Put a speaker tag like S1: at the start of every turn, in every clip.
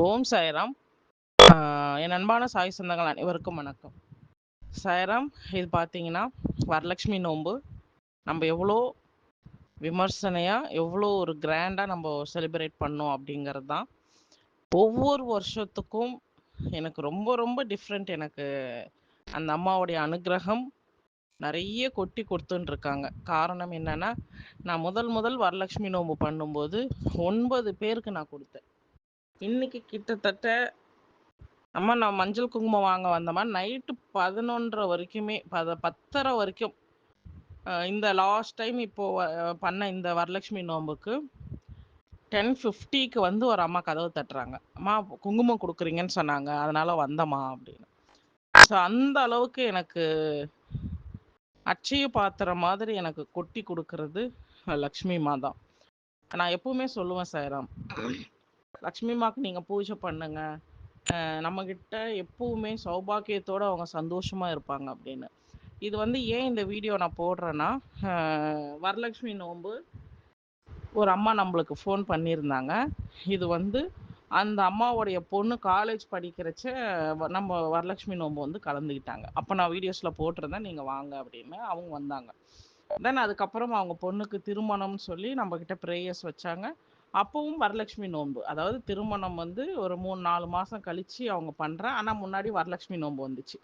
S1: ஓம் சாய்ராம். என் அன்பான சாய் சொந்தங்கள் அனைவருக்கும் வணக்கம். சாய்ராம் இது பார்த்தீங்கன்னா வரலட்சுமி நோன்பு. நம்ம எவ்வளோ விமர்சனையாக எவ்வளோ ஒரு கிராண்டாக நம்ம செலிப்ரேட் பண்ணோம் அப்படிங்கிறது தான். ஒவ்வொரு வருஷத்துக்கும் எனக்கு ரொம்ப ரொம்ப டிஃப்ரெண்ட் எனக்கு அந்த அம்மாவுடைய அனுகிரகம் நிறைய கொட்டி கொடுத்துன்னு இருக்காங்க காரணம் என்னன்னா நான் முதல் முதல் வரலட்சுமி நோன்பு பண்ணும்போது ஒன்பது பேருக்கு நான் கொடுத்தேன். இன்னைக்கு கிட்டத்தட்ட அம்மா நான் மஞ்சள் குங்குமம் வாங்க வந்தோமா நைட்டு பதினொன்றரை வரைக்குமே பத பத்தரை வரைக்கும் இந்த லாஸ்ட் டைம் இப்போது பண்ண இந்த வரலட்சுமி நோன்புக்கு டென் ஃபிஃப்டிக்கு வந்து ஒரு அம்மா கதவு தட்டுறாங்க. அம்மா குங்குமம் கொடுக்குறீங்கன்னு சொன்னாங்க அதனால் வந்தம்மா அப்படின்னு. ஸோ அந்த அளவுக்கு எனக்கு அச்சய பாத்திரம் மாதிரி எனக்கு கொட்டி கொடுக்கறது லக்ஷ்மி மாதான் நான் எப்பவுமே சொல்லுவேன் சாய்ராம் லக்ஷ்மி மாக்கு நீங்கள் பூஜை பண்ணுங்க. அஹ் நம்ம கிட்ட எப்பவுமே சௌபாக்கியத்தோட அவங்க சந்தோஷமா இருப்பாங்க அப்படின்னு. இது வந்து ஏன் இந்த வீடியோ நான் போடுறேன்னா அஹ் வரலட்சுமி நோன்பு ஒரு அம்மா நம்மளுக்கு ஃபோன் பண்ணியிருந்தாங்க. இது வந்து அந்த அம்மாவுடைய பொண்ணு காலேஜ் படிக்கிறச்ச வ- நம்ம வரலட்சுமி நோன்பு வந்து கலந்துக்கிட்டாங்க. அப்போ நான் வீடியோஸில் போட்டிருந்தேன். நீங்கள் வாங்க அப்படின்னு அவங்க வந்தாங்க. தென் அதுக்கப்புறம் அவங்க பொண்ணுக்கு திருமணம்னு சொல்லி நம்மக்கிட்ட ப்ரேயர்ஸ் வச்சாங்க. அப்பவும் வரலட்சுமி நோன்பு. அதாவது திருமணம் வந்து ஒரு மூணு நாலு மாதம் கழித்து அவங்க பண்ணுறேன் ஆனால் முன்னாடி வரலட்சுமி நோன்பு வந்துச்சு.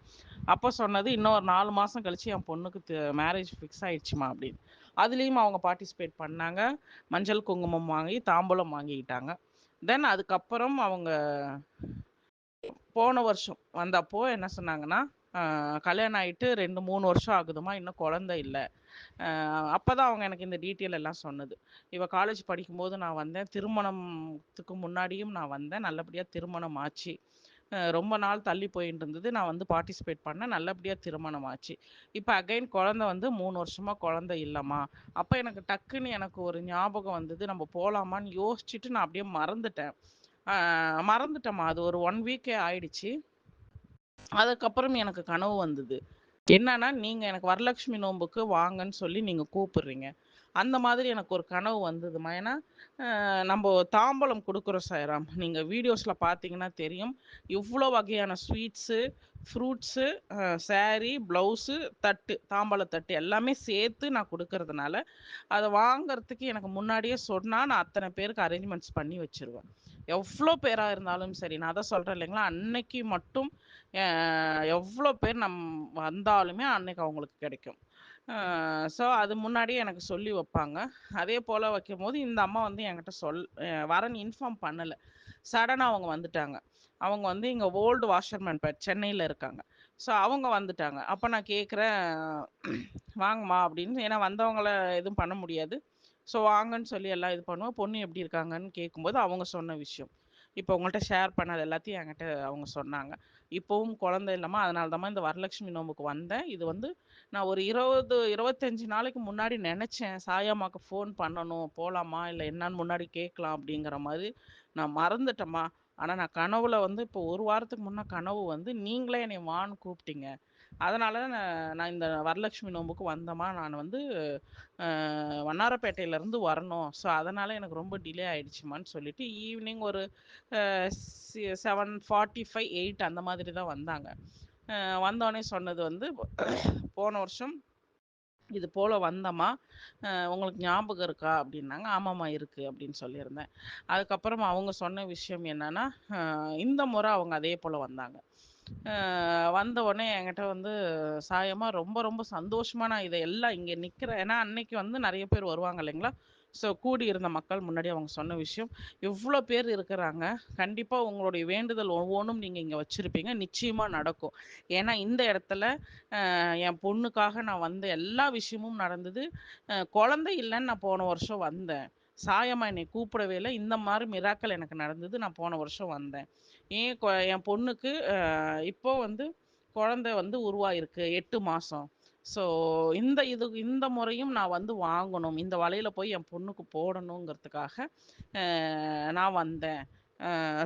S1: அப்போ சொன்னது இன்னும் ஒரு நாலு மாதம் கழித்து என் பொண்ணுக்கு மேரேஜ் ஃபிக்ஸ் ஆயிடுச்சுமா அப்படின்னு. அதுலேயும் அவங்க பார்ட்டிசிபேட் பண்ணாங்க. மஞ்சள் குங்குமம் வாங்கி தாம்பூலம் வாங்கிக்கிட்டாங்க. தென் அதுக்கப்புறம் அவங்க போன வருஷம் வந்தப்போ என்ன சொன்னாங்கன்னா கல்யாணம் ஆகிட்டு ரெண்டு மூணு வருஷம் ஆகுதுமா இன்னும் குழந்தை இல்லை. அப்போ தான் அவங்க எனக்கு இந்த டீட்டெயில் எல்லாம் சொன்னது. இவள் காலேஜ் படிக்கும்போது நான் வந்தேன். திருமணத்துக்கு முன்னாடியும் நான் வந்தேன். நல்லபடியாக திருமணம் ஆச்சு. ரொம்ப நாள் தள்ளி போயிட்டு இருந்தது. நான் வந்து பார்ட்டிசிபேட் பண்ணேன். நல்லபடியாக திருமணம் ஆச்சு. இப்போ அகைன் குழந்தை வந்து மூணு வருஷமா குழந்தை இல்லைம்மா. அப்போ எனக்கு டக்குன்னு எனக்கு ஒரு ஞாபகம் வந்தது. நம்ம போகலாமான்னு யோசிச்சுட்டு நான் அப்படியே மறந்துட்டேன். மறந்துட்டேம்மா. அது ஒரு ஒன் வீக்கே ஆயிடுச்சு. அதுக்கப்புறம் எனக்கு கனவு வந்தது. என்னன்னா நீங்க எனக்கு வரலட்சுமி நோன்புக்கு வாங்கன்னு சொல்லி நீங்க கூப்பிடுறீங்க. அந்த மாதிரி எனக்கு ஒரு கனவு வந்ததுமா ஏன்னா நம்ம தாம்பலம் கொடுக்குறோம் சாய்ராம். நீங்கள் வீடியோஸில் பார்த்தீங்கன்னா தெரியும். இவ்வளோ வகையான ஸ்வீட்ஸு ஃப்ரூட்ஸு சாரீ ப்ளவுஸு தட்டு தாம்பாள தட்டு எல்லாமே சேர்த்து நான் கொடுக்கறதுனால அதை வாங்கிறதுக்கு எனக்கு முன்னாடியே சொன்னால் நான் அத்தனை பேருக்கு அரேஞ்ச்மெண்ட்ஸ் பண்ணி வச்சிருவேன். எவ்வளோ பேராக இருந்தாலும் சரி நான் அதை சொல்கிறேன் இல்லைங்களா? அன்னைக்கு மட்டும் எவ்வளோ பேர் நம் வந்தாலுமே அன்னைக்கு அவங்களுக்கு கிடைக்கும். ஸோ அது முன்னாடியே எனக்கு சொல்லி வைப்பாங்க. அதே போல் வைக்கும் போது இந்த அம்மா வந்து என்கிட்ட சொல் வரன்னு வரேன்னு இன்ஃபார்ம் பண்ணலை. சடனாக அவங்க வந்துட்டாங்க. அவங்க வந்து இங்கே ஓல்டு வாஷர்மேன் பேட் சென்னையில் இருக்காங்க. ஸோ அவங்க வந்துட்டாங்க. அப்போ நான் கேட்குறேன் வாங்கம்மா அப்படின்னு. ஏன்னா வந்தவங்கள எதுவும் பண்ண முடியாது. ஸோ வாங்கன்னு சொல்லி எல்லாம் இது பண்ணுவோம். பொண்ணு எப்படி இருக்காங்கன்னு கேட்கும்போது அவங்க சொன்ன விஷயம். இப்போ உங்கள்கிட்ட ஷேர் பண்ணது எல்லாத்தையும் என்கிட்ட அவங்க சொன்னாங்க. இப்போவும் குழந்தை இல்லாமல் அதனால தான் இந்த வரலட்சுமி நோம்புக்கு வந்தேன். இது வந்து நான் ஒரு இருபது இருபத்தஞ்சி நாளைக்கு முன்னாடி நினச்சேன். சாயாமாவுக்கு ஃபோன் பண்ணணும் போகலாமா இல்லை என்னன்னு முன்னாடி கேட்கலாம் அப்படிங்கிற மாதிரி நான் மறந்துட்டேம்மா. ஆனால் நான் கனவுல வந்து இப்போ ஒரு வாரத்துக்கு முன்னே கனவு வந்து நீங்களே என்னை வான்னு கூப்பிட்டீங்க. அதனால நான் நான் இந்த வரலட்சுமி நோம்புக்கு வந்தேம்மா நான் வந்து வண்ணாரப்பேட்டையிலேருந்து வரணும். ஸோ அதனால் எனக்கு ரொம்ப டிலே ஆகிடுச்சுமான்னு சொல்லிட்டு ஈவினிங் ஒரு செவன் ஃபார்ட்டி ஃபைவ் எயிட் அந்த மாதிரி தான் வந்தாங்க. வந்தோடனே சொன்னது வந்து போன வருஷம் இது போல் வந்தம்மா உங்களுக்கு ஞாபகம் இருக்கா? அப்படின்னாங்க. ஆமாம்மா இருக்குது அப்படின்னு சொல்லியிருந்தேன். அதுக்கப்புறம் அவங்க சொன்ன விஷயம் என்னென்னா இந்த முறை அவங்க அதே போல் வந்தாங்க. வந்த உடனே என்கிட்ட வந்து சாயமா ரொம்ப ரொம்ப சந்தோஷமா நான் இதை எல்லாம் இங்கே நிற்கிறேன். ஏன்னா அன்னைக்கு வந்து நிறைய பேர் வருவாங்க இல்லைங்களா? ஸோ கூடி இருந்த மக்கள் முன்னாடி அவங்க சொன்ன விஷயம். இவ்வளோ பேர் இருக்கிறாங்க. கண்டிப்பாக உங்களுடைய வேண்டுதல் ஒவ்வொன்றும் நீங்கள் இங்கே வச்சுருப்பீங்க. நிச்சயமாக நடக்கும். ஏன்னா இந்த இடத்துல என் பொண்ணுக்காக நான் வந்த எல்லா விஷயமும் நடந்தது. குழந்தை இல்லைன்னு நான் போன வருஷம் வந்தேன். சாயம்மா என்னை கூப்பிடவே இல்லை. இந்த மாதிரி மிராக்கள் எனக்கு நடந்தது. நான் போன வருஷம் வந்தேன். ஏன் கொ- என் பொண்ணுக்கு இப்போ வந்து குழந்தை வந்து உருவாயிருக்கு எட்டு மாதம் ஸோ இந்த இது இந்த முறையும் நான் வந்து வாங்கணும். இந்த வலையில போய் என் பொண்ணுக்கு போடணுங்கிறதுக்காக நான் வந்தேன்.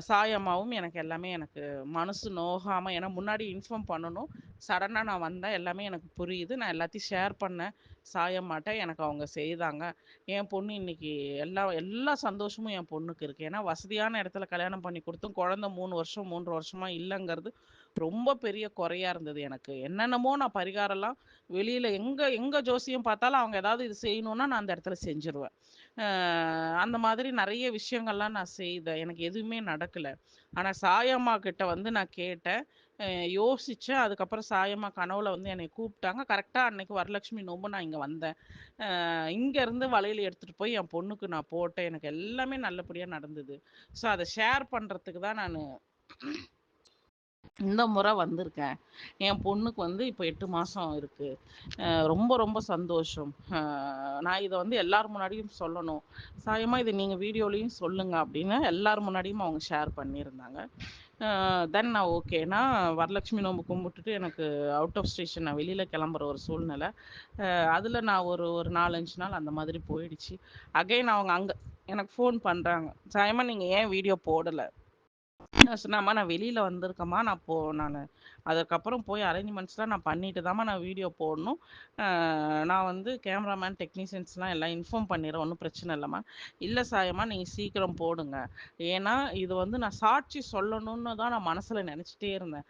S1: சாயம்மாவும் எனக்கு எல்லாமே எனக்கு மனசு நோகாமல் ஏன்னா முன்னாடி இன்ஃபார்ம் பண்ணணும். சடனாக நான் வந்தேன் எல்லாமே எனக்கு புரியுது. நான் எல்லாத்தையும் ஷேர் பண்ணேன். சாயம்மாட்ட எனக்கு அவங்க செய்தாங்க. என் பொண்ணு இன்னைக்கு எல்லா எல்லா சந்தோஷமும் என் பொண்ணுக்கு இருக்குது ஏன்னா வசதியான இடத்துல கல்யாணம் பண்ணி கொடுத்தும் குழந்த மூணு வருஷம் மூன்று வருஷமாக இல்லைங்கிறது ரொம்ப பெரிய குறையா இருந்தது எனக்கு. என்னென்னமோ நான் பரிகாரம்லாம் வெளியில் எங்கே எங்கே ஜோசியம் பார்த்தாலும் அவங்க ஏதாவது இது செய்யணுன்னா நான் அந்த இடத்துல செஞ்சுருவேன். அந்த மாதிரி நிறைய விஷயங்கள்லாம் நான் செய்தேன். எனக்கு எதுவுமே நடக்கலை. ஆனால் சாயம்மா கிட்ட வந்து நான் கேட்டேன். யோசித்தேன் அதுக்கப்புறம் சாயம்மா கனவுல வந்து என்னை கூப்பிட்டாங்க. கரெக்டாக அன்னைக்கு வரலட்சுமி நோம்பு நான் இங்கே வந்தேன். இங்கேருந்து வலையில் எடுத்துகிட்டு போய் என் பொண்ணுக்கு நான் போட்டேன். எனக்கு எல்லாமே நல்லபடியாக நடந்தது. ஸோ அதை ஷேர் பண்ணுறதுக்கு தான் நான் இந்த முறை வந்திருக்கேன். என் பொண்ணுக்கு வந்து இப்போ எட்டு மாதம் இருக்குது ரொம்ப ரொம்ப சந்தோஷம். நான் இதை வந்து எல்லார் முன்னாடியும் சொல்லணும். சாயமாக இதை நீங்கள் வீடியோலையும் சொல்லுங்கள் அப்படின்னு எல்லார் முன்னாடியும் அவங்க ஷேர் பண்ணியிருந்தாங்க. தென் நான் ஓகேனா வரலட்சுமி நோம்பு கும்பிட்டுட்டு எனக்கு அவுட் ஆஃப் ஸ்டேஷன் நான் வெளியில் கிளம்புற ஒரு சூழ்நிலை. அதில் நான் ஒரு ஒரு நாலஞ்சு நாள் அந்த மாதிரி போயிடுச்சு. அகைன் அவங்க அங்கே எனக்கு ஃபோன் பண்ணுறாங்க சாயமாக நீங்கள் ஏன் வீடியோ போடலை? நான் நான் வெளியில் வந்திருக்கேம்மா. நான் போ நான் அதுக்கப்புறம் போய் அரேஞ்ச்மெண்ட்ஸ்லாம் நான் பண்ணிட்டு தாம்மா நான் வீடியோ போடணும். நான் வந்து கேமராமேன் டெக்னீஷியன்ஸ்லாம் எல்லாம் இன்ஃபார்ம் பண்ணிடுறேன். ஒன்றும் பிரச்சனை இல்லைம்மா. இல்லை சாயம்மா நீங்கள் சீக்கிரம் போடுங்க. ஏன்னா இது வந்து நான் சாட்சி சொல்லணும்னு தான் நான் மனசில் நினச்சிட்டே இருந்தேன்.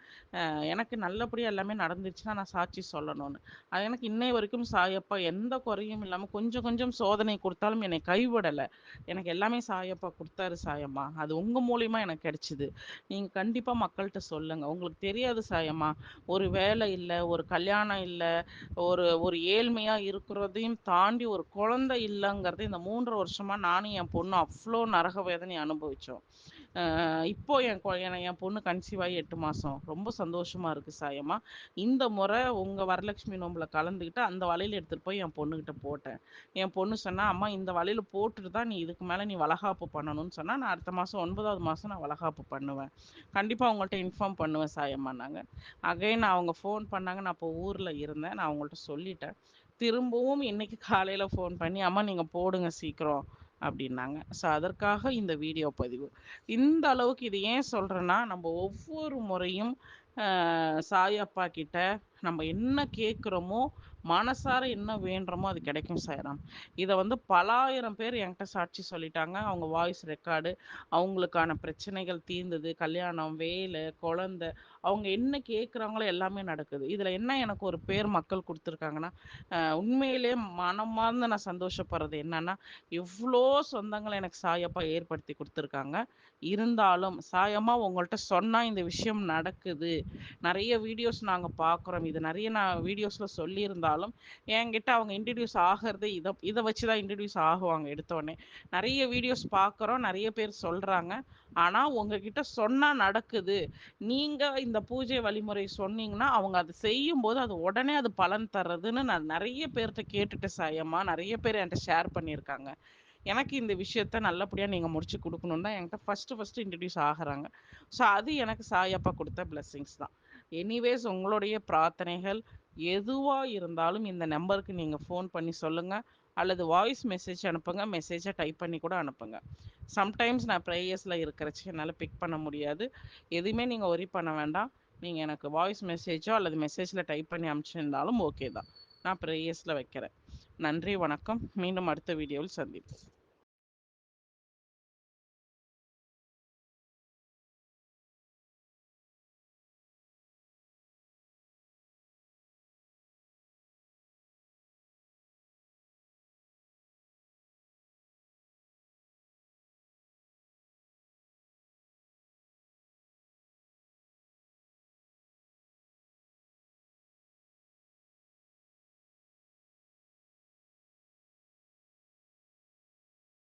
S1: எனக்கு நல்லபடியாக எல்லாமே நடந்துச்சுன்னா நான் சாட்சி சொல்லணும்னு. அது எனக்கு இன்னை வரைக்கும் சாயப்பா எந்த குறையும் இல்லாமல் கொஞ்சம் கொஞ்சம் சோதனை கொடுத்தாலும் என்னை கைவிடலை. எனக்கு எல்லாமே சாயப்பா கொடுத்தாரு சாயம்மா. அது உங்கள் மூலியமா எனக்கு கிடைச்சிது. நீங்கள் கண்டிப்பாக மக்கள்கிட்ட சொல்லுங்கள் உங்களுக்கு தெரியாது சாயம்மா. ஒரு வேலை இல்லை ஒரு கல்யாணம் இல்லை ஒரு ஒரு ஏழ்மையாக இருக்கிறதையும் தாண்டி ஒரு குழந்தை இல்லைங்கிறது இந்த மூன்று வருஷமாக நானும் என் பொண்ணு அவ்வளோ நரக வேதனை அனுபவித்தோம் இப்போ என் என் பொண்ணு கன்சீவ் ஆகி எட்டு மாதம் ரொம்ப சந்தோஷமாக இருக்குது சாயம்மா. இந்த முறை உங்கள் வரலட்சுமி நோம்பில் கலந்துக்கிட்டு அந்த வலையில் எடுத்துகிட்டு போய் என் பொண்ணுக்கிட்ட போட்டேன். என் பொண்ணு சொன்னால் அம்மா இந்த வலையில் போட்டுட்டு தான் நீ இதுக்கு மேலே நீ வளகாப்பு பண்ணணும்னு சொன்னால் நான் அடுத்த மாதம் ஒன்பதாவது மாதம் நான் வளகாப்பு பண்ணுவேன். கண்டிப்பாக அவங்கள்ட்ட இன்ஃபார்ம் பண்ணுவேன் சாயம்மா நாங்கள் அகைன் அவங்க ஃபோன் பண்ணாங்க. நான் இப்போ ஊரில் இருந்தேன். நான் அவங்கள்ட்ட சொல்லிட்டேன். திரும்பவும் இன்னைக்கு காலையில் ஃபோன் பண்ணி அம்மா நீங்கள் போடுங்க சீக்கிரம். அப்படின்னாங்க. ஸோ அதற்காக இந்த வீடியோ பதிவு. இந்த அளவுக்கு இது ஏன் சொல்கிறேன்னா நம்ம ஒவ்வொரு முறையும் சாயப்பா கிட்ட நம்ம என்ன கேட்குறோமோ மனசார என்ன வேண்டுமோ அது கிடைக்கும் சாய்ராம். இதை வந்து பலாயிரம் பேர் என்கிட்ட சாட்சி சொல்லிட்டாங்க. அவங்க வாய்ஸ் ரெக்கார்டு அவங்களுக்கான பிரச்சனைகள் தீர்ந்தது கல்யாணம் வேலை குழந்த அவங்க என்ன கேட்குறாங்களோ எல்லாமே நடக்குது. இதில் என்ன எனக்கு ஒரு பேர் மக்கள் கொடுத்துருக்காங்கன்னா உண்மையிலே மனமார்ந்து நான் சந்தோஷப்படுறது என்னன்னா இவ்வளோ சொந்தங்களை எனக்கு சாயப்பா ஏற்படுத்தி கொடுத்துருக்காங்க. இருந்தாலும் சாயமா உங்கள்கிட்ட சொன்னால் இந்த விஷயம் நடக்குது. நிறைய வீடியோஸ் நாங்கள் பார்க்குறோம். இது நிறைய நான் வீடியோஸில் இருந்தாலும் என்கிட்ட அவங்க இன்ட்ரடியூஸ் ஆகிறது இதை இதை வச்சு தான் இன்ட்ரடியூஸ் ஆகுவாங்க எடுத்தோடனே நிறைய வீடியோஸ் பார்க்குறோம் நிறைய பேர் சொல்கிறாங்க ஆனால் உங்ககிட்ட சொன்னால் நடக்குது. நீங்கள் இந்த பூஜை வழிமுறை சொன்னீங்கன்னா அவங்க அதை செய்யும்போது அது உடனே அது பலன் தர்றதுன்னு நான் நிறைய பேர்கிட்ட கேட்டுட்டு சாயம்மா நிறைய பேர் என்கிட்ட ஷேர் பண்ணியிருக்காங்க. எனக்கு இந்த விஷயத்த நல்லபடியாக நீங்கள் முடிச்சு கொடுக்கணுன்னு தான் என்கிட்ட ஃபஸ்ட்டு ஃபஸ்ட்டு இன்ட்ரடியூஸ் ஆகிறாங்க. ஸோ அது எனக்கு சாயப்பா கொடுத்த பிளெஸ்ஸிங்ஸ் தான். எனிவேஸ் உங்களுடைய பிரார்த்தனைகள் எதுவாக இருந்தாலும் இந்த நம்பருக்கு நீங்கள் ஃபோன் பண்ணி சொல்லுங்கள் அல்லது வாய்ஸ் மெசேஜ் அனுப்புங்க. மெசேஜை டைப் பண்ணி கூட அனுப்புங்க. சம்டைம்ஸ் நான் ப்ரேயர்ஸில் இருக்கிறச்சு என்னால் பிக் பண்ண முடியாது. எதுவுமே நீங்கள் ஒரி பண்ண வேண்டாம். நீங்கள் எனக்கு வாய்ஸ் மெசேஜோ அல்லது மெசேஜில் டைப் பண்ணி அனுப்பிச்சிருந்தாலும் ஓகே தான். நான் ப்ரேயர்ஸில் வைக்கிறேன். நன்றி வணக்கம். மீண்டும் அடுத்த வீடியோவில் சந்திப்போம்.